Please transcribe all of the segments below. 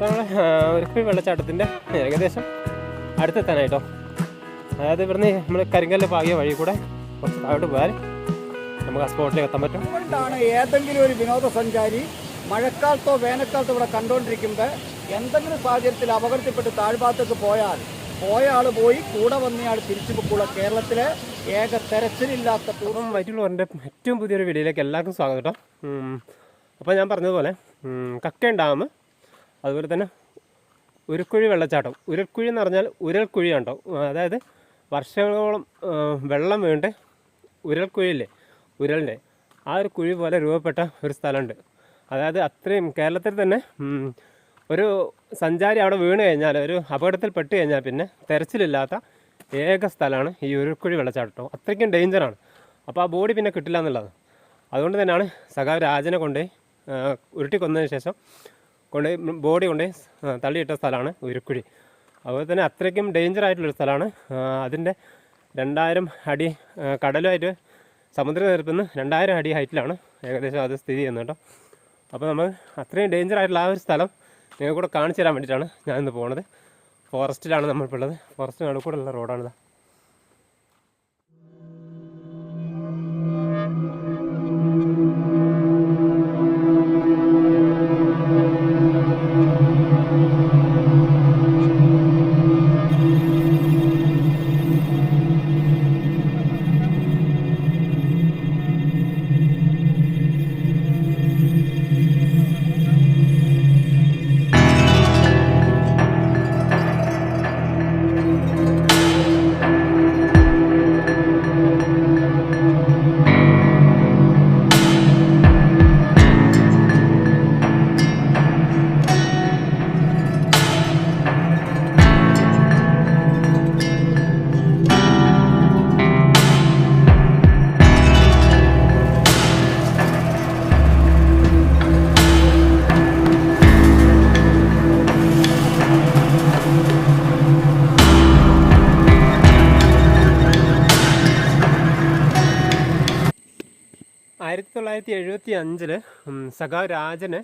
നമ്മൾ ഒരുക്കുഴി വെള്ളച്ചാട്ടത്തിന്റെ ഏകദേശം അടുത്തെത്താനായിട്ടോ. അതായത് ഇവിടുന്ന് നമ്മൾ കരിങ്കല്ല് പാകിയ വഴി കൂടെ കുറച്ച് താഴോട്ട് പോയാൽ നമുക്ക് ആ സ്പോട്ടിലേക്ക് എത്താൻ പറ്റും. അതുകൊണ്ടാണ് ഏതെങ്കിലും ഒരു വിനോദസഞ്ചാരി മഴക്കാലത്തോ വേനൽക്കാലത്തോ ഇവിടെ കണ്ടുകൊണ്ടിരിക്കുമ്പോൾ എന്തെങ്കിലും സാഹചര്യത്തിൽ അപകടത്തിൽപ്പെട്ട് താഴ്ഭാഗത്തേക്ക് പോയാൽ പോയ ആൾ പോയി കൂടെ വന്നയാൾ തിരിച്ചു പോക്കുള്ള കേരളത്തിലെ ഏക തെരച്ചിലില്ലാത്ത പൂർവം അപ്പം വൈറ്റുള്ളവരുടെ ഏറ്റവും പുതിയൊരു വീഡിയോയിലേക്ക് എല്ലാവർക്കും സ്വാഗതം കേട്ടോ. അപ്പോൾ ഞാൻ പറഞ്ഞതുപോലെ കക്കയം ഡാം അതുപോലെ തന്നെ ഉരുക്കുഴി വെള്ളച്ചാട്ടം. ഉരുക്കുഴി എന്ന് പറഞ്ഞാൽ ഉരൽക്കുഴി ഉണ്ടോ അതായത് വർഷങ്ങളോളം വെള്ളം വീണ്ട് ഉരൽക്കുഴിയില്ലേ ഉരലിന്റെ ആ ഒരു കുഴി പോലെ രൂപപ്പെട്ട ഒരു സ്ഥലമുണ്ട്. അതായത് അത്രയും കേരളത്തിൽ തന്നെ ഒരു സഞ്ചാരി അവിടെ വീണ് കഴിഞ്ഞാൽ ഒരു അപകടത്തിൽ പെട്ട് കഴിഞ്ഞാൽ പിന്നെ തെരച്ചിലില്ലാത്ത ഏക സ്ഥലമാണ് ഈ ഉരുക്കുഴി വെള്ളച്ചാട്ടം. അത്രയ്ക്കും ഡേഞ്ചറാണ് അപ്പോൾ ആ ബോഡി പിന്നെ കിട്ടില്ല എന്നുള്ളത്. അതുകൊണ്ട് തന്നെയാണ് സഖാവ് രാജനെ കൊണ്ടുപോയി ഉരുട്ടി കൊന്നതിന് ശേഷം കൊണ്ട് ബോഡി കൊണ്ട് തള്ളിയിട്ട സ്ഥലമാണ് ഉരുക്കുഴി. അതുപോലെ തന്നെ അത്രയ്ക്കും ഡേഞ്ചർ ആയിട്ടുള്ളൊരു സ്ഥലമാണ്. അതിന്റെ രണ്ടായിരം അടി കടലുമായിട്ട് സമുദ്രനിരപ്പിൽ നിന്ന് രണ്ടായിരം അടി ഹൈറ്റിലാണ് ഏകദേശം അത് സ്ഥിതി ചെയ്യുന്നത് കേട്ടോ. അപ്പോൾ നമ്മൾ അത്രയും ഡേഞ്ചർ ആയിട്ടുള്ള ആ ഒരു സ്ഥലം നിങ്ങൾക്ക് കൂടെ കാണിച്ചു തരാൻ വേണ്ടിയിട്ടാണ് ഞാനിന്ന് പോകുന്നത് ഫോറസ്റ്റിലാണ് നമ്മളിപ്പോൾ ഉള്ളത്. ഫോറസ്റ്റിന് ഉള്ള റോഡാണിത് തൊള്ളായിരത്തി എഴുപത്തി അഞ്ചിൽ സഖാവ് രാജനെ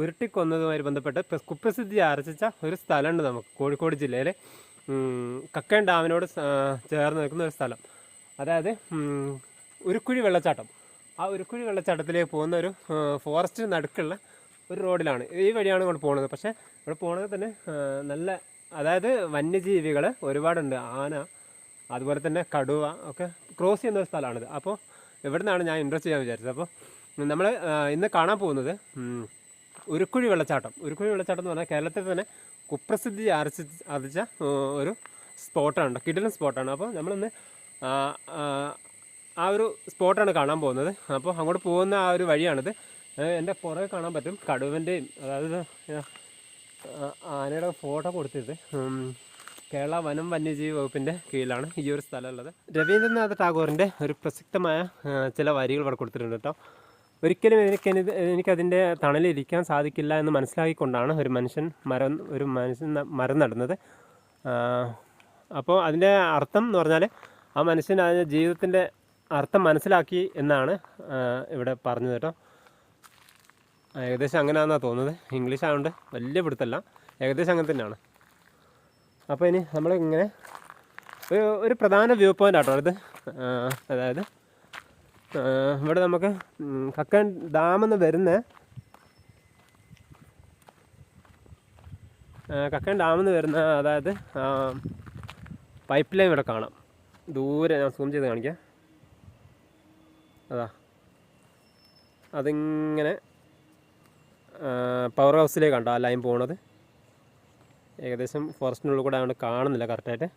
ഉരുട്ടിക്കൊന്നതുമായി ബന്ധപ്പെട്ട് കുപ്രസിദ്ധി ആർജിച്ച ഒരു സ്ഥലമുണ്ട് നമുക്ക് കോഴിക്കോട് ജില്ലയിലെ. കക്കയം ഡാമിനോട് ചേർന്ന് നിൽക്കുന്ന ഒരു സ്ഥലം. അതായത് ഉരുക്കുഴി വെള്ളച്ചാട്ടം. ആ ഉരുക്കുഴി വെള്ളച്ചാട്ടത്തിലേക്ക് പോകുന്ന ഒരു ഫോറസ്റ്റ് നടുക്കുള്ള ഒരു റോഡിലാണ്. ഈ വഴിയാണ് ഇങ്ങോട്ട് പോകുന്നത് പക്ഷേ ഇവിടെ പോകുന്നത് തന്നെ നല്ല അതായത് വന്യജീവികൾ ഒരുപാടുണ്ട്. ആന അതുപോലെ തന്നെ കടുവ ഒക്കെ ക്രോസ് ചെയ്യുന്ന ഒരു സ്ഥലമാണിത്. അപ്പോൾ ഇവിടെ ഞാൻ ഇൻട്രസ്റ്റ് ചെയ്യാൻ വിചാരിച്ചത്. അപ്പോൾ നമ്മൾ ഇന്ന് കാണാൻ പോകുന്നത് ഉരുക്കുഴി വെള്ളച്ചാട്ടം. ഉരുക്കുഴി വെള്ളച്ചാട്ടം എന്ന് പറഞ്ഞാൽ കേരളത്തിൽ തന്നെ കുപ്രസിദ്ധി ആർജി ആർജിച്ച ഒരു സ്പോട്ടാണ്. കിടിലൻ സ്പോട്ടാണ്. അപ്പോൾ നമ്മളിന്ന് ആ, ഒരു സ്പോട്ടാണ് കാണാൻ പോകുന്നത്. അപ്പോൾ അങ്ങോട്ട് പോകുന്ന ആ ഒരു വഴിയാണിത്. എന്റെ പുറകെ കാണാൻ പറ്റും കടുവന്റെയും അതായത് ആനയുടെ ഫോട്ടോ കൊടുത്തിട്ട് കേരള വനം വന്യജീവി വകുപ്പിന്റെ കീഴിലാണ് ഈ ഒരു സ്ഥലം ഉള്ളത് രവീന്ദ്രനാഥ് ടാഗോറിന്റെ ഒരു പ്രസക്തമായ ചില വരികൾ ഇവിടെ കൊടുത്തിട്ടുണ്ട് കേട്ടോ. ഒരിക്കലും എനിക്ക് എനിക്കതിന്റെ തണലിൽ ഇരിക്കാൻ സാധിക്കില്ല എന്ന് മനസ്സിലാക്കിക്കൊണ്ടാണ് ഒരു മനുഷ്യൻ മരം ഒരു മനുഷ്യൻ മരം നടുന്നത്. അപ്പോൾ അതിന്റെ അർത്ഥം എന്ന് പറഞ്ഞാൽ ആ മനുഷ്യൻ അതിന്റെ ജീവിതത്തിന്റെ അർത്ഥം മനസ്സിലാക്കി എന്നാണ് ഇവിടെ പറഞ്ഞത് കേട്ടോ. ഏകദേശം അങ്ങനെയാണെന്നാണ് തോന്നുന്നത്. ഇംഗ്ലീഷ് ആയതുകൊണ്ട് വലിയ പിടുത്തല്ല. ഏകദേശം അങ്ങനെ തന്നെയാണ്. അപ്പോൾ ഇനി നമ്മൾ ഇങ്ങനെ ഒരു പ്രധാന വ്യൂ പോയിന്റ് ആട്ടോ ഇത്. അതായത് ഇവിടെ നമുക്ക് കക്കൻ ഡാമെന്ന് വരുന്ന കക്കൻ ഡാമെന്ന് വരുന്ന അതായത് പൈപ്പ് ലൈൻ ഇവിടെ കാണാം. ദൂരെ ഞാൻ സൂം ചെയ്ത് കാണിക്കാം. അതാ. അതിങ്ങനെ പവർ ഹൗസിലേക്ക് കണ്ടോ ആ ലൈൻ പോണത്? ഏകദേശം ഫോറസ്റ്റിനുള്ളിൽ കൂടെ അതുകൊണ്ട് കാണുന്നില്ല കറക്റ്റായിട്ട്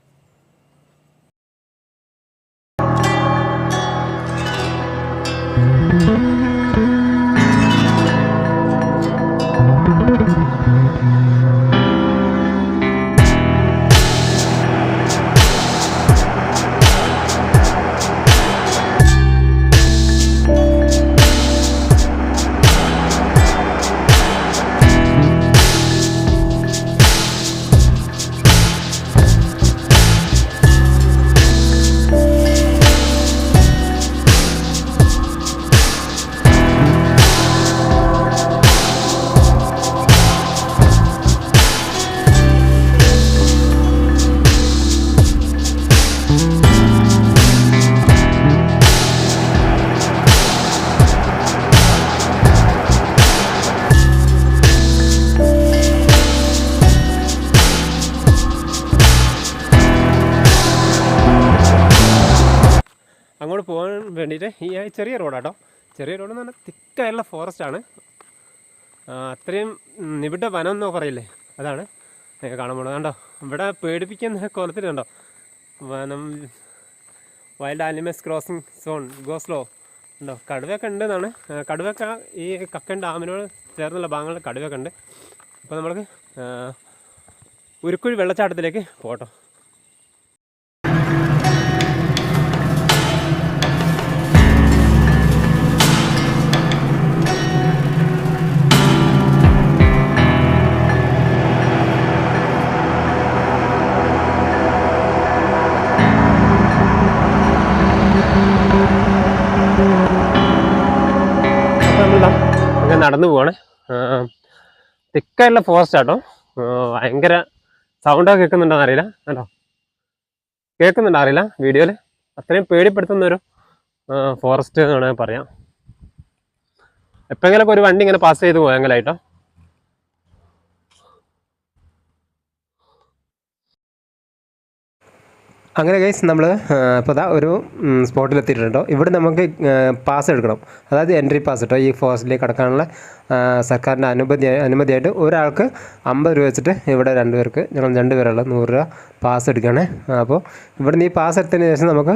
ചെറിയ റോഡാട്ടോ ചെറിയ റോഡ് എന്ന് പറഞ്ഞാൽ തിക്കായുള്ള ഫോറസ്റ്റാണ് അത്രയും നിബിഡ വനം എന്നോ പറയില്ലേ? അതാണ്. നിങ്ങൾക്ക് കാണാൻ കണ്ടോ? ഇവിടെ പേടിപ്പിക്കുന്ന കോലത്തിൽ കണ്ടോ? വനം wild animals crossing zone go slow ഉണ്ടോ കടുവയൊക്കെ ഉണ്ട് എന്നാണ് കടുവയൊക്കെ ഈ കക്കൻ ഡാമിനോട് ചേർന്നുള്ള ഭാഗങ്ങളിൽ കടുവയൊക്കെ ഉണ്ട്. അപ്പോൾ നമ്മൾക്ക് ഉരുക്കുഴി വെള്ളച്ചാട്ടത്തിലേക്ക് പോട്ടോ. നടന്നു പോവാണ്. തിക്കായിട്ടുള്ള ഫോറസ്റ്റ് ആട്ടോ. ഭയങ്കര സൗണ്ടൊക്കെ കേൾക്കുന്നുണ്ടോ അറിയില്ല. കേട്ടോ കേൾക്കുന്നുണ്ടോ അറിയില്ല വീഡിയോയിൽ അത്രയും പേടിപ്പെടുത്തുന്ന ഒരു ഫോറസ്റ്റ് എന്ന് വേണമെങ്കിൽ പറയാം. എപ്പോഴെങ്കിലൊക്കെ ഒരു വണ്ടി ഇങ്ങനെ പാസ് ചെയ്ത് പോയെങ്കിലായിട്ടോ. അങ്ങനെ ഗൈസ് നമ്മൾ ഇപ്പോൾ ദാ ഒരു സ്പോട്ടിൽ എത്തിയിട്ടുണ്ടോ. ഇവിടെ നമുക്ക് പാസ് എടുക്കണം. അതായത് എൻട്രി പാസ് കേട്ടോ ഈ ഫോറസ്റ്റിലേക്ക് കടക്കാനുള്ള സർക്കാരിന്റെ അനുമതി അനുമതിയായിട്ട് ഒരാൾക്ക് അമ്പത് രൂപ വെച്ചിട്ട് ഇവിടെ രണ്ട് പേർക്ക് ഞങ്ങൾ രണ്ട് പേരുള്ള നൂറ് രൂപ പാസ് എടുക്കുകയാണ്. അപ്പോൾ ഇവിടെ നിന്ന് ഈ പാസ് എടുത്തതിന് ശേഷം നമുക്ക്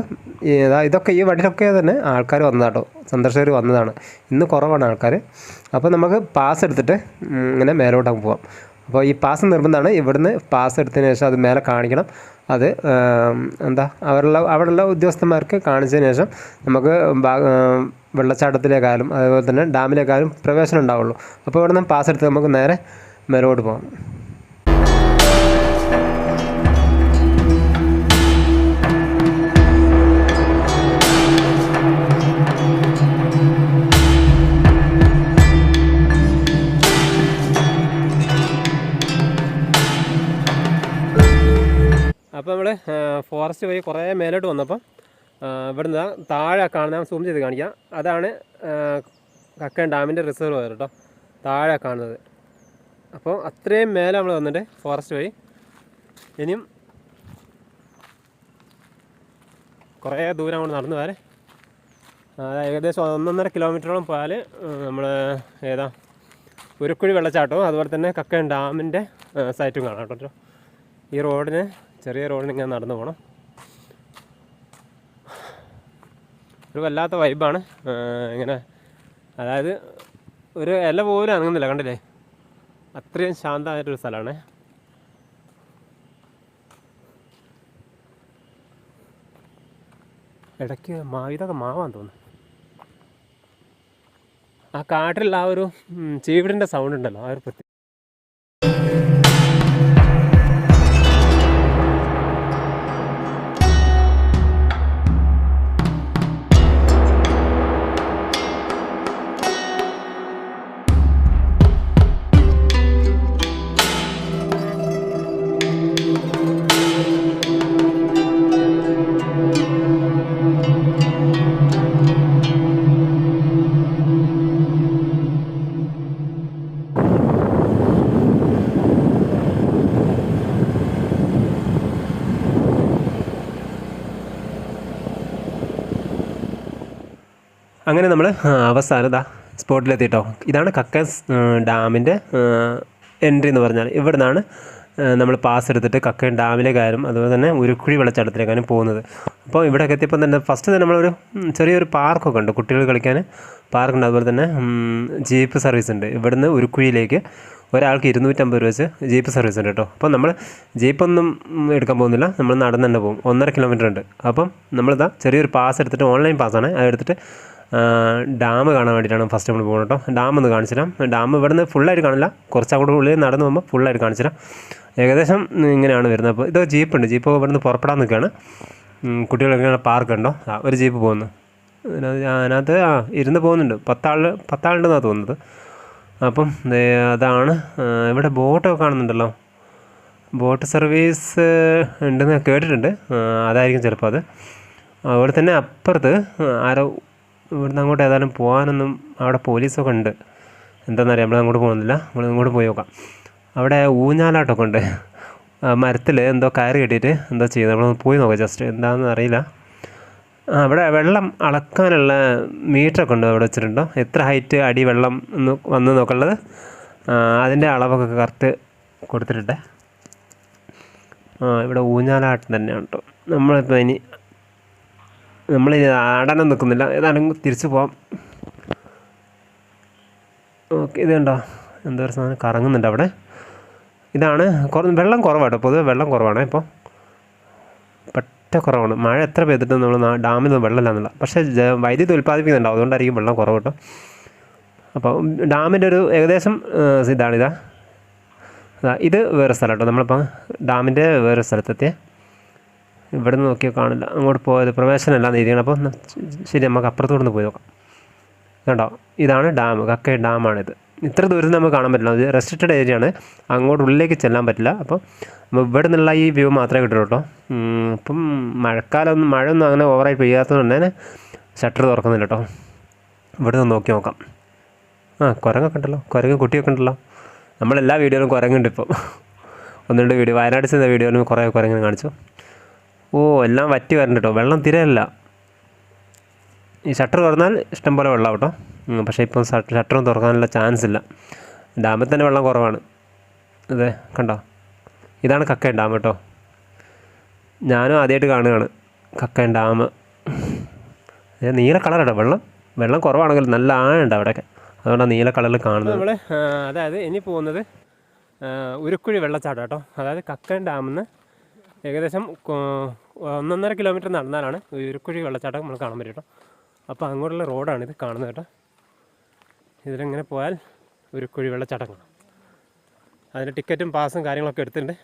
ഇതൊക്കെ ഈ വഴിയിലൊക്കെ തന്നെ ആൾക്കാർ വന്നതാട്ടോ സന്ദർശകർ വന്നതാണ്. ഇന്ന് കുറവാണ് ആൾക്കാർ അപ്പോൾ നമുക്ക് പാസ് എടുത്തിട്ട് ഇങ്ങനെ മേലോട്ടങ്ങ് പോവാം. അപ്പോൾ ഈ പാസ് നിർബന്ധമാണ്. ഇവിടുന്ന് പാസ് എടുത്തതിന് ശേഷം അത് മേലെ കാണിക്കണം. അത് എന്താ അവരുള്ള അവിടെയുള്ള ഉദ്യോഗസ്ഥന്മാർക്ക് കാണിച്ചതിന് ശേഷം നമുക്ക് വെള്ളച്ചാട്ടത്തിലേക്കാലും അതുപോലെ തന്നെ ഡാമിലേക്കായാലും പ്രവേശനം ഉണ്ടാവുള്ളൂ. അപ്പോൾ ഇവിടെ നിന്ന് പാസ് എടുത്ത് നമുക്ക് നേരെ മേലോട്ട് പോകാം. അപ്പോൾ നമ്മൾ ഫോറസ്റ്റ് വഴി കുറേ മേലോട്ട് വന്നപ്പം ഇവിടുന്ന് താഴെ കാണുന്ന സൂം ചെയ്ത് കാണിക്കാം. അതാണ് കക്കൻ ഡാമിന്റെ റിസർവ് കേട്ടോ. താഴെ കാണുന്നത്. അപ്പോൾ അത്രയും മേലെ നമ്മൾ വന്നിട്ട് ഫോറസ്റ്റ് വഴി. ഇനിയും കുറേ ദൂരം കൊണ്ട് നടന്നു വരെ ഏകദേശം ഒന്നൊന്നര കിലോമീറ്ററോളം പോയാൽ നമ്മൾ ഏതാ ഉരുക്കുഴി വെള്ളച്ചാട്ടവും അതുപോലെ തന്നെ കക്കൻ ഡാമിന്റെ സൈറ്റും കാണാം കേട്ടോ. ഈ റോഡിന് ചെറിയ റോഡിൽ ഇങ്ങനെ നടന്നു പോകണം ഒരു വല്ലാത്ത വൈബാണ് ഇങ്ങനെ അതായത് ഒരു ഇല പോലും അനങ്ങുന്നില്ല കണ്ടില്ലേ? അത്രയും ശാന്തമായിട്ടൊരു സ്ഥലമാണ്. ഇടയ്ക്ക് മാ ഇതൊക്കെ മാവാന്ന് തോന്നുന്നു. ആ കാട്ടിലുള്ള ആ ഒരു ചീവിടിന്റെ സൗണ്ട് ഉണ്ടല്ലോ ആ ഒരു പ്രത്യേക അങ്ങനെ നമ്മൾ അവസാനം ഇതാ സ്പോട്ടിലെത്തിട്ടോ. ഇതാണ് കക്കസ് ഡാമിന്റെ എൻട്രി എന്ന് പറഞ്ഞാൽ ഇവിടെ നിന്നാണ് നമ്മൾ പാസ് എടുത്തിട്ട് കക്കൻ കക്കയം കാര്യം അതുപോലെ തന്നെ ഉരുക്കുഴി വെള്ളച്ചാട്ടത്തിലേക്കാണ് പോകുന്നത്. അപ്പോൾ ഇവിടെ എത്തിയപ്പോൾ തന്നെ ഫസ്റ്റ് തന്നെ നമ്മളൊരു ചെറിയൊരു പാർക്കൊക്കെ ഉണ്ട് കുട്ടികൾ കളിക്കാൻ പാർക്കുണ്ട് അതുപോലെ തന്നെ ജീപ്പ് സർവീസ് ഉണ്ട്. ഇവിടുന്ന് ഉരുക്കുഴിയിലേക്ക് ഒരാൾക്ക് ഇരുന്നൂറ്റമ്പത് രൂപ വെച്ച് ജീപ്പ് സർവീസ് ഉണ്ട് കേട്ടോ. അപ്പോൾ നമ്മൾ ജീപ്പൊന്നും എടുക്കാൻ പോകുന്നില്ല. നമ്മൾ നടന്നു തന്നെ പോകും. ഒന്നര കിലോമീറ്റർ ഉണ്ട്. അപ്പം നമ്മളിതാ ചെറിയൊരു പാസ് എടുത്തിട്ട് ഓൺലൈൻ പാസ്സാണ് അത് എടുത്തിട്ട് ഡാം കാണാൻ വേണ്ടിയിട്ടാണ് ഫസ്റ്റ് നമ്മൾ പോകുന്നത് കേട്ടോ ഡാം ഒന്ന് കാണിച്ചു തരാം. ഡാം ഇവിടുന്ന് ഫുള്ളായിട്ട് കാണില്ല. കുറച്ച് അങ്ങോട്ട് ഉള്ളിൽ നടന്നു പോകുമ്പോൾ ഫുള്ളായിട്ട് കാണിച്ചു തരാം. ഏകദേശം ഇങ്ങനെയാണ് വരുന്നത്. അപ്പോൾ ഇത് ജീപ്പുണ്ട് ജീപ്പ് ഇവിടുന്ന് പുറപ്പെടാൻ നിൽക്കുകയാണ്. കുട്ടികളൊക്കെ പാർക്ക് ഉണ്ടോ? ഒരു ജീപ്പ് പോകുന്നു. അതിനകത്ത് ആ ഇരുന്ന് പോകുന്നുണ്ട്. പത്താൾ പത്താളുണ്ടെന്നാണ് തോന്നുന്നത്. അപ്പം അതാണ് ഇവിടെ ബോട്ടൊക്കെ കാണുന്നുണ്ടല്ലോ. ബോട്ട് സർവീസ് ഉണ്ടെന്ന് കേട്ടിട്ടുണ്ട്. അതായിരിക്കും ചിലപ്പോൾ അത്. അതുപോലെ തന്നെ അപ്പുറത്ത് ആരോ ഇവിടുന്ന് അങ്ങോട്ട് ഏതായാലും പോകാനൊന്നും അവിടെ പോലീസൊക്കെ ഉണ്ട്. എന്താണെന്നറിയാം നമ്മൾ അങ്ങോട്ട് പോകുന്നില്ല. നമ്മൾ ഇങ്ങോട്ട് പോയി നോക്കാം. അവിടെ ഊഞ്ഞാലാട്ടമൊക്കെ ഉണ്ട് മരത്തിൽ എന്തോ കയറ് കെട്ടിയിട്ട് എന്തോ ചെയ്യുന്നത് നമ്മളൊന്ന് പോയി നോക്കാം. ജസ്റ്റ് എന്താണെന്ന് അറിയില്ല. ആ ഇവിടെ വെള്ളം അളക്കാനുള്ള മീറ്ററൊക്കെ ഉണ്ട് അവിടെ വെച്ചിട്ടുണ്ടോ? എത്ര ഹൈറ്റ് അടി വെള്ളം എന്ന് വന്ന് നോക്കുള്ളത് അതിന്റെ അളവൊക്കെ കറക്റ്റ് കൊടുത്തിട്ടുണ്ട്. ഇവിടെ ഊഞ്ഞാലാട്ടം തന്നെയാണ് കേട്ടോ നമ്മളിപ്പോൾ ഇനി നമ്മളിനി ആടാനൊന്നും നിൽക്കുന്നില്ല ഏതാണെങ്കിൽ തിരിച്ചു പോവാം. ഓക്കെ ഇത് കണ്ടോ? എന്തോ ഒരു സാധനം കറങ്ങുന്നുണ്ട് അവിടെ. ഇതാണ് വെള്ളം കുറവാട്ടോ. പൊതുവെ വെള്ളം കുറവാണ് ഇപ്പോൾ പറ്റ കുറവാണ്. മഴ എത്ര പെയ്തിട്ടും നമ്മൾ ഡാമിൽ നിന്ന് വെള്ളമില്ലാന്നുള്ള പക്ഷേ ജ- വൈദ്യുതി ഉൽപ്പാദിപ്പിക്കുന്നുണ്ടാവും അതുകൊണ്ടായിരിക്കും വെള്ളം കുറവ് കേട്ടോ അപ്പോൾ ഡാമിന്റെ ഒരു ഏകദേശം ഇതാണിതാ. ഇതാ ഇത് വേറെ സ്ഥലം കേട്ടോ. നമ്മളിപ്പോൾ ഡാമിന്റെ വേറെ സ്ഥലത്തെത്തിയേ. ഇവിടെ നിന്ന് നോക്കിയാൽ കാണില്ല. അങ്ങോട്ട് പോയത് പ്രവേശനമല്ല എഴുതിയാണ് അപ്പോൾ ശരി നമുക്ക് അപ്പുറത്തോട്ട് പോയി നോക്കാം. കേട്ടോ ഇതാണ് ഡാം കക്കയ ഡാമാണിത്. ഇത്ര ദൂരത്ത് നമുക്ക് കാണാൻ പറ്റില്ല. ഇത് റെസ്ട്രിക്റ്റഡ് ഏരിയ ആണ്. അങ്ങോട്ട് ഉള്ളിലേക്ക് ചെല്ലാൻ പറ്റില്ല. അപ്പോൾ ഇവിടെ നിന്നുള്ള ഈ വ്യൂ മാത്രമേ കിട്ടുള്ളൂ കേട്ടോ. ഇപ്പം മഴക്കാലമൊന്നും ഒന്നും അങ്ങനെ ഓവറായി പെയ്യാത്തതുകൊണ്ട് തന്നെ ഷട്ടർ തുറക്കുന്നില്ല കേട്ടോ. ഇവിടെ നിന്ന് നോക്കി നോക്കാം. ആ കുരങ്ങൊക്കെ ഉണ്ടല്ലോ. കുരങ്ങ് കുട്ടിയൊക്കെ ഉണ്ടല്ലോ. നമ്മളെല്ലാ വീഡിയോയിലും കുരങ്ങുണ്ട് ഇപ്പോൾ ഒന്ന് രണ്ട് വീഡിയോ വയനാട് ചെന്ന വീഡിയോയിലും കുറേ കുരങ്ങനെ കാണിച്ചു. ഓ എല്ലാം വറ്റി വരണ്ട കേട്ടോ വെള്ളം തിരയല്ല. ഈ ഷട്ടർ തുറന്നാൽ ഇഷ്ടം പോലെ വെള്ളം കേട്ടോ പക്ഷേ ഇപ്പം ഷട്ടറും തുറക്കാനുള്ള ചാൻസ് ഇല്ല ഡാമിൽ തന്നെ വെള്ളം കുറവാണ്. അതെ കണ്ടോ? ഇതാണ് കക്കയം ഡാം കേട്ടോ. ഞാനും ആദ്യമായിട്ട് കാണുകയാണ് കക്കയം ഡാം. നീല കളറാട്ടോ വെള്ളം. വെള്ളം കുറവാണെങ്കിൽ നല്ല ആഴുണ്ട് അവിടെയൊക്കെ. അതുകൊണ്ടാണ് നീല കളറിൽ കാണുന്നത്. അതായത് ഇനി പോകുന്നത് ഉരുക്കുഴി വെള്ളച്ചാട്ടം കേട്ടോ. അതായത് കക്കയം ഡാമിൽ നിന്ന് ഏകദേശം ഒന്നൊന്നര കിലോമീറ്റർ നടന്നാലാണ് ഉരുക്കുഴി വെള്ളച്ചാട്ടം നമ്മൾ കാണാൻ പറ്റും കേട്ടോ. അപ്പോൾ അങ്ങോട്ടുള്ള റോഡാണ് ഇത് കാണുന്നത് കേട്ടോ. ഇതിലിങ്ങനെ പോയാൽ ഉരുക്കുഴി വെള്ളച്ചാട്ടം കാണാം അതിന്റെ ടിക്കറ്റും പാസും കാര്യങ്ങളൊക്കെ എടുത്തിട്ടുണ്ട്.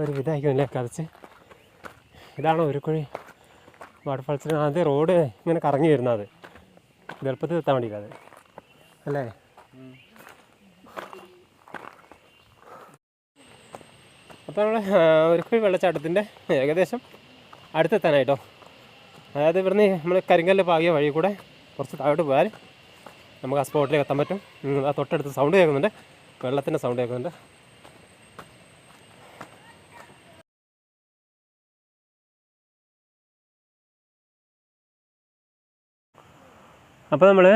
ഒരു വിധമായിരിക്കുമല്ലേ കതച്ച് ഇതാണോ കുഴി വാട്ടർഫാൾസിന് ആദ്യം റോഡ് ഇങ്ങനെ കറങ്ങി വരുന്നത്. ഇത് എളുപ്പത്തിൽ എത്താൻ വേണ്ടിയില്ല അത്. അല്ലേ? അപ്പോൾ നമ്മൾ ഒരുക്കുഴി വെള്ളച്ചാട്ടത്തിന്റെ ഏകദേശം അടുത്തെത്താനായിട്ടോ. അതായത് ഇവിടുന്ന് നമ്മൾ കരിങ്കല്ല് പാകിയ വഴി കൂടെ കുറച്ച് താഴോട്ട് പോയാൽ നമുക്ക് ആ സ്പോട്ടിലേക്ക് എത്താൻ പറ്റും. ആ തൊട്ടടുത്ത് സൗണ്ട് കേൾക്കുന്നുണ്ട്. വെള്ളത്തിന്റെ സൗണ്ട് കേൾക്കുന്നുണ്ട്. അപ്പോൾ നമ്മൾ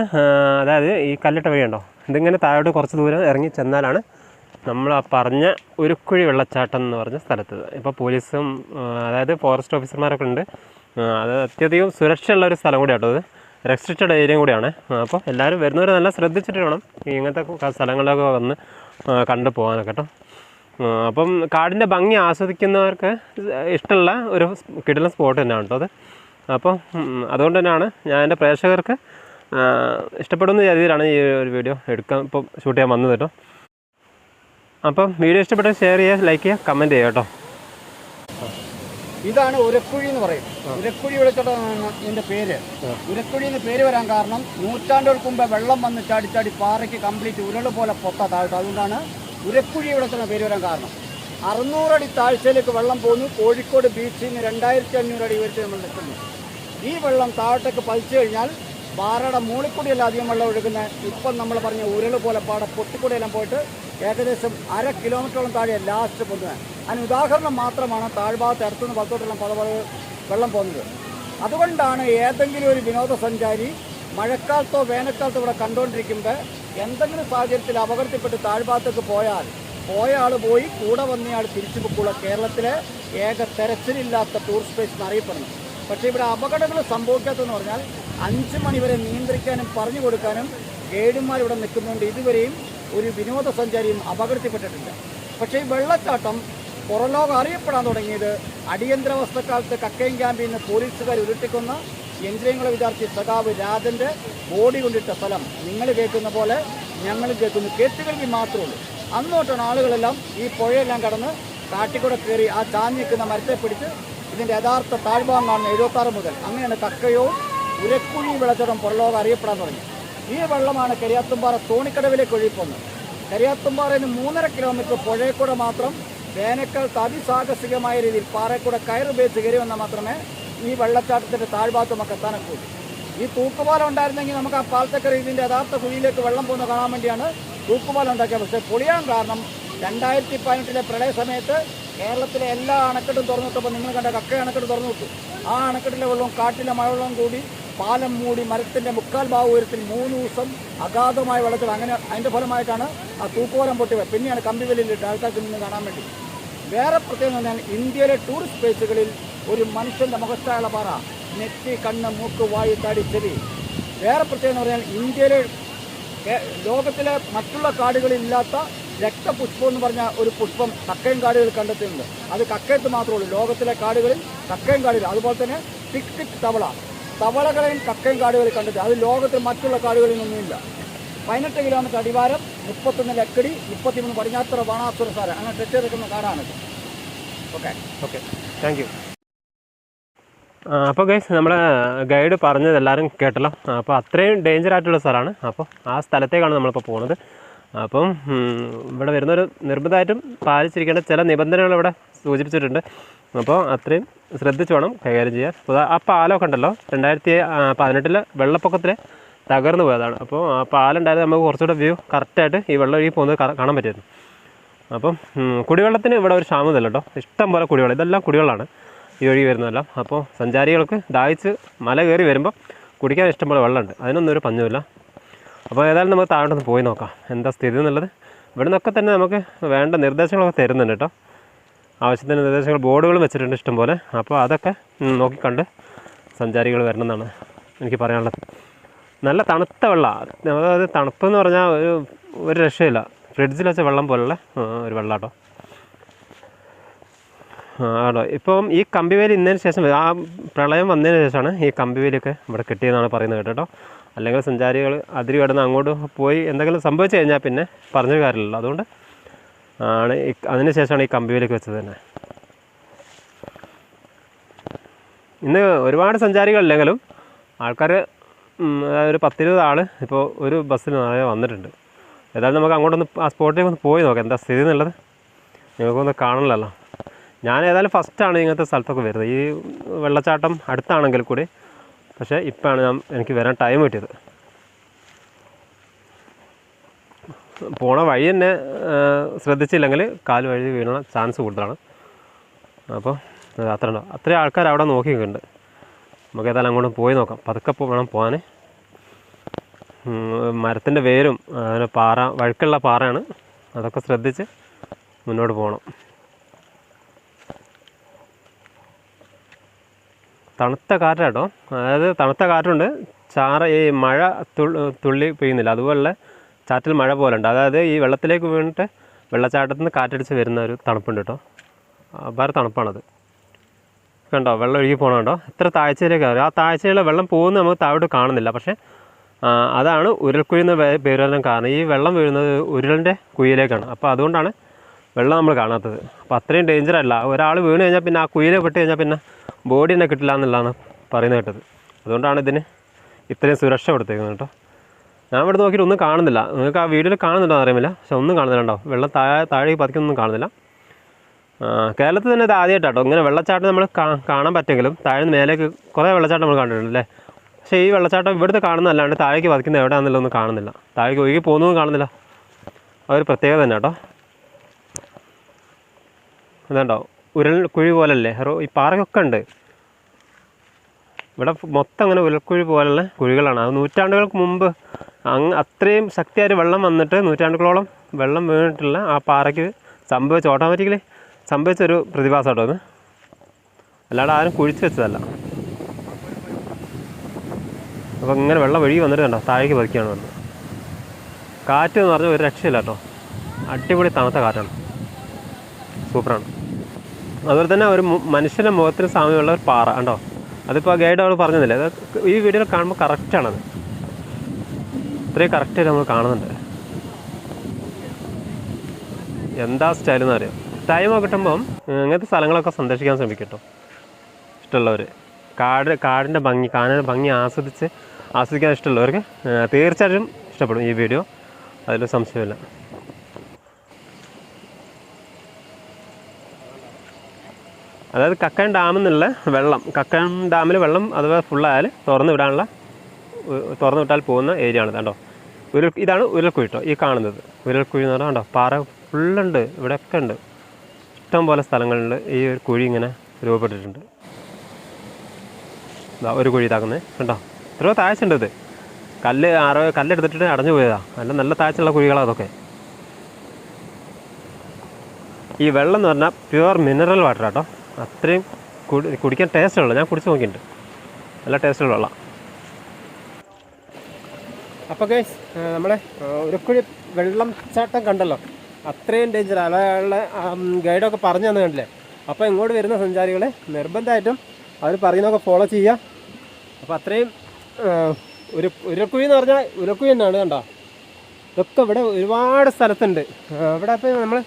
അതായത് ഈ കല്ലിട്ട വഴിയുണ്ടോ ഇതിങ്ങനെ താഴോട്ട് കുറച്ച് ദൂരം ഇറങ്ങി ചെന്നാലാണ് നമ്മൾ ആ പറഞ്ഞ ഉരുക്കുഴി വെള്ളച്ചാട്ടം എന്ന് പറഞ്ഞ സ്ഥലത്ത്. ഇപ്പോൾ പോലീസും അതായത് ഫോറസ്റ്റ് ഓഫീസർമാരൊക്കെ ഉണ്ട്. അത് അത്യധികം സുരക്ഷയുള്ള ഒരു സ്ഥലം കൂടിയാണ് ഇത്. റെസ്ട്രിക്റ്റഡ് ഏരിയയും കൂടിയാണ്. അപ്പോൾ എല്ലാവരും വരുന്നവർ നല്ല ശ്രദ്ധിച്ചിട്ട് വേണം ഇങ്ങനത്തെ സ്ഥലങ്ങളിലൊക്കെ വന്ന് കണ്ടു പോകാനൊക്കെ കേട്ടോ. അപ്പം കാടിന്റെ ഭംഗി ആസ്വദിക്കുന്നവർക്ക് ഇഷ്ടമുള്ള ഒരു കിടിലൻ സ്പോട്ട് തന്നെയാണ് കേട്ടോ അത്. അപ്പോൾ അതുകൊണ്ട് തന്നെയാണ് ഞാൻ എന്റെ പ്രേക്ഷകർക്ക് ഇഷ്ടപ്പെടുന്ന രീതിയിലാണ് ഈ ഒരു വീഡിയോ എടുക്കാൻ ഇപ്പം ഷൂട്ട് ചെയ്യാൻ വന്നത് കേട്ടോ അപ്പം വീഡിയോ ഇഷ്ടപ്പെട്ട ഷെയർ ചെയ്യുക ലൈക്ക് ചെയ്യുക കമന്റ് ചെയ്യുക കേട്ടോ ഇതാണ് ഉരക്കുഴി എന്ന് പറയും. ഉരക്കുഴി വിളിച്ചിട്ടാണ് ഇതിന്റെ പേര്. ഉരക്കുഴി എന്ന് പേര് വരാൻ കാരണം നൂറ്റാണ്ടുകൾക്ക് മുമ്പേ വെള്ളം വന്ന് ചാടി ചാടി പാറയ്ക്ക് കംപ്ലീറ്റ് ഉരുള പോലെ പൊത്ത താഴ്ത്ത. അതുകൊണ്ടാണ് ഉരക്കുഴി വിളിച്ചിട്ട് പേര് വരാൻ കാരണം. അറുന്നൂറടി താഴ്ചയിലേക്ക് വെള്ളം പോകുന്നു കോഴിക്കോട് ബീച്ചിൽ നിന്ന് രണ്ടായിരത്തി അഞ്ഞൂറ് അടി ഉയരത്തിൽ നമ്മൾ നിൽക്കുന്നു. ഈ വെള്ളം താഴത്തേക്ക് പതിച്ചു കഴിഞ്ഞാൽ പാറയുടെ മൂളിക്കൂടിയല്ല അധികം വെള്ളം ഒഴുകുന്നത് ഇപ്പം നമ്മൾ പറഞ്ഞ ഉരുൾ പോലെ പാട പൊട്ടിക്കൂടിയെല്ലാം പോയിട്ട് ഏകദേശം അര കിലോമീറ്ററോളം താഴെ ലാസ്റ്റ് പോകുന്നത് അതിന് ഉദാഹരണം മാത്രമാണ് താഴ്ഭാഗത്ത് ഇടത്തുനിന്ന് പത്തോട്ടെല്ലാം പല പല വെള്ളം പോകുന്നത്. അതുകൊണ്ടാണ് ഏതെങ്കിലും ഒരു വിനോദസഞ്ചാരി മഴക്കാലത്തോ വേനൽക്കാലത്തോ ഇവിടെ കണ്ടുകൊണ്ടിരിക്കുമ്പോൾ എന്തെങ്കിലും സാഹചര്യത്തിൽ അപകടത്തിൽപ്പെട്ട് താഴ്ഭാഗത്തേക്ക് പോയാൽ പോയ ആൾ പോയി കൂടെ വന്നയാൾ തിരിച്ചു പൊക്കുള്ള കേരളത്തിലെ ഏക തെരച്ചിലില്ലാത്ത ടൂറിസ്റ്റ് പ്ലേസ് എന്നറിയപ്പെടുന്നു പക്ഷേ ഇവിടെ അപകടങ്ങൾ സംഭവിക്കാത്തതെന്ന് പറഞ്ഞാൽ അഞ്ച് മണിവരെ നിയന്ത്രിക്കാനും പറഞ്ഞു കൊടുക്കാനും ഗൈഡുമാർ ഇവിടെ നിൽക്കുന്നുണ്ട്. ഇതുവരെയും ഒരു വിനോദസഞ്ചാരിയും അപകടത്തിൽപ്പെട്ടിട്ടില്ല. പക്ഷേ ഈ വെള്ളച്ചാട്ടം പുറലോകം അറിയപ്പെടാൻ തുടങ്ങിയത് അടിയന്തരാവസ്ഥക്കാലത്ത് കക്കയം ക്യാമ്പിൽ നിന്ന് പോലീസുകാർ ഉരുട്ടിക്കൊന്ന എഞ്ചിനീയറിംഗ് വിചാരിച്ച് സഖാവ് രാജന്റെ ബോഡി കൊണ്ടിട്ട സ്ഥലം നിങ്ങൾ കേൾക്കുന്ന പോലെ ഞങ്ങൾ കേൾക്കുന്നു. കേട്ടുകൾക്ക് മാത്രമേ ഉള്ളൂ. അന്നോട്ടാണ് ആളുകളെല്ലാം ഈ പുഴയെല്ലാം കടന്ന് കാട്ടിക്കൂടെ കയറി ആ ചാഞ്ഞിക്കുന്ന മരത്തെ പിടിച്ച് ഇതിന്റെ യഥാർത്ഥ താഴ്ഭാഗം കാണുന്ന എഴുപത്താറ് മുതൽ. അങ്ങനെയാണ് കക്കയോ ഉരക്കുഴി വെള്ളച്ചാട്ടം പുറലോകം അറിയപ്പെടാൻ തുടങ്ങി. ഈ വെള്ളമാണ് കരിയാത്തുംപാറ തോണിക്കടവിലേക്ക് ഒഴുകിപ്പോകുന്നത്. നിന്ന് മൂന്നര കിലോമീറ്റർ പുഴയെക്കൂടെ മാത്രം വേനൽക്കാലത്ത് അതിസാഹസികമായ രീതിയിൽ പാറയെക്കൂടെ കയറുപയോഗിച്ച് കയറി വന്നാൽ മാത്രമേ ഈ വെള്ളച്ചാട്ടത്തിന്റെ താഴ്ഭാഗത്ത് നമുക്ക് എത്താനൊക്കെ ഈ തൂക്കുപാലം ഉണ്ടായിരുന്നെങ്കിൽ നമുക്ക് ആ പാലത്തക്കര ഇതിന്റെ യഥാർത്ഥ കുഴിയിലേക്ക് വെള്ളം പോകുന്ന കാണാൻ വേണ്ടിയാണ് തൂക്കുപാലം ഉണ്ടാക്കിയത്. പക്ഷേ പൊളിയാൻ കാരണം രണ്ടായിരത്തി പതിനെട്ടിലെ പ്രളയ സമയത്ത് കേരളത്തിലെ എല്ലാ അണക്കെട്ടും തുറന്നു വിട്ടപ്പോൾ നിങ്ങൾ കണ്ട കക്ക അണക്കെട്ട് തുറന്നു വിട്ടു. ആ അണക്കെട്ടിലെ വെള്ളവും കാട്ടിലെ മഴവെള്ളവും കൂടി പാലം മൂടി മരത്തിന്റെ മുക്കാൽ ഭാഗ ഉയരത്തിൽ മൂന്ന് ദിവസം അഗാധമായ വെള്ളത്തിൽ അങ്ങനെ അതിന്റെ ഫലമായിട്ടാണ് ആ തൂക്കോരം പൊട്ടി. പിന്നെയാണ് കമ്പിവലിയിലിട്ട് ആൾക്കാർക്ക് നിന്ന് കാണാൻ വേണ്ടി. വേറെ പ്രത്യേകത പറഞ്ഞാൽ ഇന്ത്യയിലെ ടൂറിസ്റ്റ് പ്ലേസുകളിൽ ഒരു മനുഷ്യന്റെ മുഖത്തായുള്ള പാറ നെറ്റി കണ്ണ് മൂക്ക് വായു താടി ചെവി. വേറെ പ്രത്യേകത എന്ന് പറഞ്ഞാൽ ഇന്ത്യയിലെ ലോകത്തിലെ മറ്റുള്ള കാടുകളില്ലാത്ത രക്തപുഷ്പം എന്ന് പറഞ്ഞ ഒരു പുഷ്പം കക്കയം കാടുകൾ കണ്ടെത്തിയിട്ടുണ്ട്. അത് കക്കയത്ത് മാത്രമേ ഉള്ളൂ. ലോകത്തിലെ കാടുകളിൽ കക്കയം കാടുകൾ അതുപോലെ തന്നെ ടിക് ടിക് തവള. തവളകളെയും കക്കയും കാടുകളിൽ കണ്ടിട്ട് അത് ലോകത്തിൽ മറ്റുള്ള കാടുകളിൽ ഒന്നുമില്ല പതിനെട്ട് കിലോമീറ്റർ അടിവാരം മുപ്പത്തൊന്ന് ലക്കടി മുപ്പത്തിമൂന്ന് പടിഞ്ഞാത്തറ ബാണാസുര സാര. അങ്ങനെ ടച്ച് ചെയ്തിരിക്കുന്ന കാടാണിത് ഓക്കെ ഓക്കെ താങ്ക് യു അപ്പോൾ ഗൈസ് നമ്മുടെ ഗൈഡ് പറഞ്ഞത് എല്ലാവരും കേട്ടല്ലോ. അപ്പോൾ അത്രയും ഡേഞ്ചർ ആയിട്ടുള്ള സ്ഥലമാണ്. അപ്പോൾ ആ സ്ഥലത്തേക്കാണ് നമ്മളിപ്പോൾ പോകുന്നത് അപ്പം ഇവിടെ വരുന്നൊരു നിർബന്ധമായിട്ടും പാലിച്ചിരിക്കേണ്ട ചില നിബന്ധനകൾ ഇവിടെ സൂചിപ്പിച്ചിട്ടുണ്ട്. അപ്പോൾ അത്രയും ശ്രദ്ധിച്ച് വേണം കൈകാര്യം ചെയ്യാൻ. ആ പാലമൊക്കെ ഉണ്ടല്ലോ രണ്ടായിരത്തി പതിനെട്ടിലെ വെള്ളപ്പൊക്കത്തിൽ തകർന്നു പോയതാണ്. അപ്പോൾ ആ പാലുണ്ടായത് നമുക്ക് കുറച്ചുകൂടെ വ്യൂ കറക്റ്റായിട്ട് ഈ വെള്ളം ഒഴുകി പോകുന്നത് കാണാൻ പറ്റുമായിരുന്നു. അപ്പം കുടിവെള്ളത്തിന് ഇവിടെ ഒരു ക്ഷാമമില്ല കേട്ടോ. ഇഷ്ടം പോലെ കുടിവെള്ളം ഇതെല്ലാം കുടിവെള്ളമാണ് ഈ ഒഴുകി വരുന്നതെല്ലാം. അപ്പോൾ സഞ്ചാരികൾക്ക് ദാഹിച്ച് മല കയറി വരുമ്പോൾ കുടിക്കാൻ ഇഷ്ടം പോലെ വെള്ളമുണ്ട്. അതിനൊന്നും ഒരു പഞ്ഞുമില്ല. അപ്പോൾ ഏതായാലും നമുക്ക് താഴോട്ടൊന്ന് പോയി നോക്കാം. എന്താ സ്ഥിതി എന്നുള്ളത്? ഇവിടെ നിന്നൊക്കെ തന്നെ നമുക്ക് വേണ്ട നിർദ്ദേശങ്ങളൊക്കെ തരുന്നുണ്ട് കേട്ടോ. ആവശ്യത്തിന് നിർദ്ദേശങ്ങൾ ബോർഡുകളും വെച്ചിട്ടുണ്ട് ഇഷ്ടം പോലെ അപ്പോൾ അതൊക്കെ നോക്കിക്കണ്ട് സഞ്ചാരികൾ വരണമെന്നാണ് എനിക്ക് പറയാനുള്ളത്. നല്ല തണുത്ത വെള്ളം. അതായത് തണുപ്പ് എന്ന് പറഞ്ഞാൽ ഒരു ഒരു രക്ഷയില്ല. ഫ്രിഡ്ജിൽ വെച്ച വെള്ളം പോലുള്ള ഒരു വെള്ളം കേട്ടോ ആണോ ഇപ്പം ഈ കമ്പിവേലി ഇന്നതിന് ശേഷം ആ പ്രളയം വന്നതിന് ശേഷമാണ് ഈ കമ്പിവേലിയൊക്കെ ഇവിടെ കിട്ടിയെന്നാണ് പറയുന്നത് കേട്ടോ. അല്ലെങ്കിൽ സഞ്ചാരികൾ അതിരി കടന്ന് അങ്ങോട്ട് പോയി എന്തെങ്കിലും സംഭവിച്ചു കഴിഞ്ഞാൽ പിന്നെ പറഞ്ഞൊരു കാര്യമില്ലല്ലോ. അതുകൊണ്ട് ആണ് അതിന് ശേഷമാണ് ഈ കമ്പിയിലേക്ക് വെച്ചത് തന്നെ. ഇന്ന് ഒരുപാട് സഞ്ചാരികളില്ലെങ്കിലും ആൾക്കാർ ഒരു പത്തിരുപത് ആൾ ഇപ്പോൾ ഒരു ബസ്സിൽ നിറയെ വന്നിട്ടുണ്ട്. ഏതായാലും നമുക്ക് അങ്ങോട്ടൊന്ന് ആ സ്പോട്ടിലേക്ക് ഒന്ന് പോയി നോക്കാം. എന്താ സ്ഥിതി എന്നുള്ളത് നിങ്ങൾക്കൊന്ന് കാണണമല്ലോ. ഞാൻ ഏതായാലും ഫസ്റ്റാണ് ഇങ്ങനത്തെ സ്ഥലത്തൊക്കെ വരുന്നത്. ഈ വെള്ളച്ചാട്ടം അടുത്താണെങ്കിൽ കൂടി പക്ഷേ ഇപ്പോഴാണ് ഞാൻ എനിക്ക് വരാൻ ടൈം കിട്ടിയത്. പോണ വഴി തന്നെ ശ്രദ്ധിച്ചില്ലെങ്കിൽ കാൽ വഴി വീണ ചാൻസ് കൂടുതലാണ്. അപ്പോൾ അത് അത്ര ഉണ്ടോ അത്രയും ആൾക്കാർ അവിടെ നോക്കി നിൽക്കുന്നുണ്ട് നമുക്ക് ഏതായാലും അങ്ങോട്ട് പോയി നോക്കാം. പതുക്കെ വേണം പോകാൻ മരത്തിന്റെ വേരും അതിന് പാറ വഴുക്കുള്ള പാറയാണ്. അതൊക്കെ ശ്രദ്ധിച്ച് മുന്നോട്ട് പോകണം തണുത്ത കാറ്റാട്ടോ. അതായത് തണുത്ത കാറ്റുണ്ട്. ചാറ ഈ മഴ തുള്ളി പെയ്യുന്നില്ല. അതുപോലെ ചാറ്റിൽ മഴ പോലെ ഉണ്ട് അതായത് ഈ വെള്ളത്തിലേക്ക് വീണിട്ട് വെള്ളച്ചാട്ടത്തിൽ നിന്ന് കാറ്റടിച്ച് വരുന്ന ഒരു തണുപ്പുണ്ട് കേട്ടോ. വേറെ തണുപ്പാണത്. കണ്ടോ? വെള്ളം ഒഴുകി പോകണം കേട്ടോ എത്ര താഴ്ചയിലേക്ക് ആ താഴ്ചയിലെ വെള്ളം പോകുന്നത് നമുക്ക് താഴോട്ട് കാണുന്നില്ല. പക്ഷേ അതാണ് ഉരുൾക്കുഴിന്ന് എന്ന് പേ- കാരണം ഈ വെള്ളം വീഴുന്നത് ഉരുളിന്റെ കുഴിയിലേക്കാണ്. അപ്പോൾ അതുകൊണ്ടാണ് വെള്ളം നമ്മൾ കാണാത്തത്. അപ്പോൾ അത്രയും ഡേഞ്ചർ അല്ല. ഒരാൾ വീണ് കഴിഞ്ഞാൽ പിന്നെ ആ കുയിലെ പെട്ട് കഴിഞ്ഞാൽ പിന്നെ ബോഡി തന്നെ കിട്ടില്ല എന്നുള്ളതാണ് പറയുന്നത് കേട്ടത്. അതുകൊണ്ടാണ് ഇതിന് ഇത്രയും സുരക്ഷ കൊടുത്തേക്കുന്നത് കേട്ടോ. ഞാൻ ഇവിടെ നോക്കിയിട്ട് ഒന്നും കാണുന്നില്ല. നിങ്ങൾക്ക് ആ വീഡിയോയിൽ കാണുന്നുണ്ടോ അറിയില്ല പക്ഷെ ഒന്നും കാണുന്നില്ല വെള്ളം താഴെ താഴേക്ക് പതിക്കൊന്നും കാണുന്നില്ല. കേരളത്തിൽ തന്നെ ഇത് ആദ്യമായിട്ടാട്ടോ. ഇങ്ങനെ വെള്ളച്ചാട്ടം നമ്മൾ കാണാൻ പറ്റുമെങ്കിലും താഴെ മേലേക്ക് കുറേ വെള്ളച്ചാട്ടം നമ്മൾ കണ്ടിട്ടുണ്ട് അല്ലേ പക്ഷേ ഈ വെള്ളച്ചാട്ടം ഇവിടുത്തെ കാണുന്നതല്ലാണ്ട് താഴേക്ക് പതിക്കുന്നത് എവിടെയാണെന്നുള്ളതൊന്നും കാണുന്നില്ല. താഴേക്ക് ഒഴുകി പോകുന്നതും കാണുന്നില്ല. അതൊരു പ്രത്യേകത തന്നെ കേട്ടോ. അതുണ്ടോ ഉരുൾക്കുഴി കുഴി പോലല്ലേ? ഈ പാറയൊക്കെ ഉണ്ട്. ഇവിടെ മൊത്തം അങ്ങനെ ഉരുൾക്കുഴി പോലുള്ള കുഴികളാണ്. അത് നൂറ്റാണ്ടുകൾക്ക് മുമ്പ് അങ്ങ് അത്രയും ശക്തിയായിട്ട് വെള്ളം വന്നിട്ട് നൂറ്റാണ്ടുകളോളം വെള്ളം വീണിട്ടുള്ള ആ പാറയ്ക്ക് സംഭവിച്ച ഓട്ടോമാറ്റിക്കലി സംഭവിച്ചൊരു പ്രതിഭാസം കേട്ടോ അത് അല്ലാതെ ആരും കുഴിച്ച് വെച്ചതല്ല. അപ്പോൾ ഇങ്ങനെ വെള്ളം ഒഴുകി വന്നിട്ട് കണ്ടോ? താഴേക്ക് പതിക്കുകയാണ് വന്നത് കാറ്റ് എന്ന് പറഞ്ഞാൽ ഒരു രക്ഷയില്ല കേട്ടോ അടിപൊളി തണുത്ത കാറ്റാണ്. സൂപ്പറാണ്. അതുപോലെ തന്നെ ഒരു മനുഷ്യന്റെ മുഖത്തിന് സാമ്യമുള്ള ഒരു പാറ കണ്ടോ? അതിപ്പോൾ ആ ഗൈഡ് അവിടെ പറഞ്ഞില്ല അത് ഈ വീഡിയോ കാണുമ്പോൾ കറക്റ്റാണത് ഇത്രയും കറക്റ്റായിട്ട് നമ്മൾ കാണുന്നുണ്ട്. എന്താ സ്റ്റൈൽ എന്ന് അറിയാം? ടൈമൊക്കെ കിട്ടുമ്പം ഇങ്ങനത്തെ സ്ഥലങ്ങളൊക്കെ സന്ദർശിക്കാൻ ശ്രമിക്കട്ടോ. കേട്ടോ ഇഷ്ടമുള്ളവർ കാട് കാടിന്റെ ഭംഗി കാടിന്റെ ഭംഗി ആസ്വദിച്ച് ആസ്വദിക്കാൻ ഇഷ്ടമുള്ളവർക്ക് തീർച്ചയായിട്ടും ഇഷ്ടപ്പെടും ഈ വീഡിയോ അതിൽ സംശയമില്ല. അതായത് കക്കയം ഡാമിൽ നിന്നുള്ള വെള്ളം കക്കയം ഡാമിൽ വെള്ളം അഥവാ ഫുള്ളായാൽ തുറന്നു വിടാനുള്ള തുറന്നു വിട്ടാൽ പോകുന്ന ഏരിയ ആണ് കണ്ടോ? ഉരുൾ ഇതാണ് ഉരുൾക്കുഴി കേട്ടോ ഈ കാണുന്നത്. ഉരുൾക്കുഴി എന്ന് പറഞ്ഞാൽ കണ്ടോ പാറ ഫുള്ളുണ്ട് ഇവിടെയൊക്കെ ഉണ്ട്. ഇഷ്ടം പോലെ സ്ഥലങ്ങളുണ്ട്. ഈ ഒരു കുഴി ഇങ്ങനെ രൂപപ്പെട്ടിട്ടുണ്ട്. ഒരു കുഴി ഇതാക്കുന്നത് കണ്ടോ? എത്രയോ താഴ്ചയുണ്ട് ഇത്. കല്ല് ആരോ കല്ലെടുത്തിട്ട് അടഞ്ഞു പോയതാ. നല്ല നല്ല താഴ്ചയുള്ള കുഴികളാണ് അതൊക്കെ. ഈ വെള്ളം എന്ന് പറഞ്ഞാൽ പ്യുവർ മിനറൽ വാട്ടർ കേട്ടോ അത്രയും കുടി കുടിക്കാൻ ടേസ്റ്റ് ഉള്ള ഞാൻ കുടിച്ച് നോക്കിയിട്ടുണ്ട്. നല്ല ടേസ്റ്റുള്ള വെള്ളം. അപ്പോൾ ഗൈസ് നമ്മളെ കുഴി വെള്ളം ചാട്ടം കണ്ടല്ലോ? അത്രയും ഡേഞ്ചർ അയാളുടെ ഗൈഡൊക്കെ പറഞ്ഞു തന്നെ കണ്ടില്ലേ? അപ്പോൾ ഇങ്ങോട്ട് വരുന്ന സഞ്ചാരികളെ നിർബന്ധമായിട്ടും അവർ പറയുന്നതൊക്കെ ഫോളോ ചെയ്യുക. അപ്പോൾ അത്രയും ഒരു ഉരക്കുഴി എന്ന് പറഞ്ഞാൽ ഉരക്കുഴി തന്നെയാണ് കണ്ടോ? ഇതൊക്കെ ഇവിടെ ഒരുപാട് സ്ഥലത്തുണ്ട്. ഇവിടെ ഇപ്പോൾ നമ്മൾ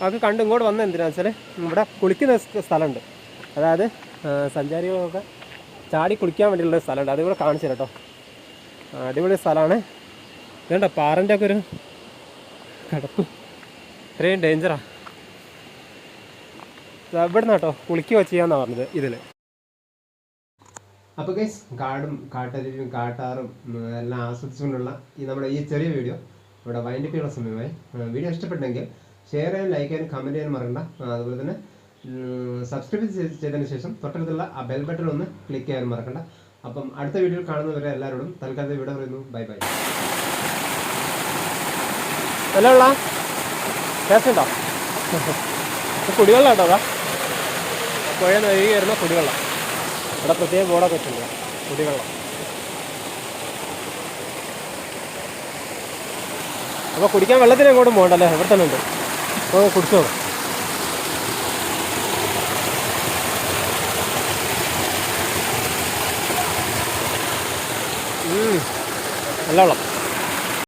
അതൊക്കെ കണ്ട് ഇങ്ങോട്ട് വന്ന എന്തിനാന്ന് വെച്ചാൽ ഇവിടെ കുളിക്കുന്ന സ്ഥലമുണ്ട്. അതായത് സഞ്ചാരികളൊക്കെ ചാടി കുളിക്കാൻ വേണ്ടിയുള്ള സ്ഥലമുണ്ട്. അതിവിടെ കാണിച്ചു തരാം കേട്ടോ. അടിപൊളി സ്ഥലമാണ്. ഇതുണ്ടോ? പാറന്റെ ഒക്കെ ഒരു കിടപ്പ്. ഇത്രയും ഡേഞ്ചറാ എവിടുന്ന കേട്ടോ കുളിക്കുക ചെയ്യാന്നാണ് പറഞ്ഞത് ഇതിൽ അപ്പോൾ ഗൈസ് കാടും കാട്ടരുവിയും കാട്ടാറും എല്ലാം ആസ്വദിച്ചുകൊണ്ടുള്ള ഈ നമ്മുടെ ഈ ചെറിയ വീഡിയോ ഇവിടെ വൈൻഡപ്പ് ചെയ്യുന്ന സമയമായി. വീഡിയോ ഇഷ്ടപ്പെട്ടെങ്കിൽ ഷെയർ ചെയ്യാൻ ലൈക്ക് ചെയ്യാൻ കമന്റ് ചെയ്യാൻ മറക്കണ്ട. അതുപോലെ തന്നെ സബ്സ്ക്രൈബ് ചെയ്തതിന് ശേഷം തൊട്ടടുത്തുള്ള ആ ബെൽ ബട്ടൺ ഒന്ന് ക്ലിക്ക് ചെയ്യാൻ മറക്കണ്ട. അപ്പം അടുത്ത വീഡിയോയിൽ കാണുന്നവരെ എല്ലാവരോടും തൽക്കാലത്തെ വീഡിയോ പറയുന്നു. ബൈ ബൈ കേട്ടോ അതാ. പുഴ വരുന്ന കുടിവെള്ളം. ഇവിടെ പ്രത്യേക ബോർഡൊക്കെ വെച്ചിട്ടുണ്ട്. കുടിവെള്ളം. അപ്പോൾ കുടിക്കാൻ വെള്ളത്തിന് എങ്ങോട്ടും പോകണ്ടല്ലേ ഇവിടെ തന്നെ ഉണ്ട്. അപ്പോൾ കുടിച്ചോ നല്ല വെള്ളം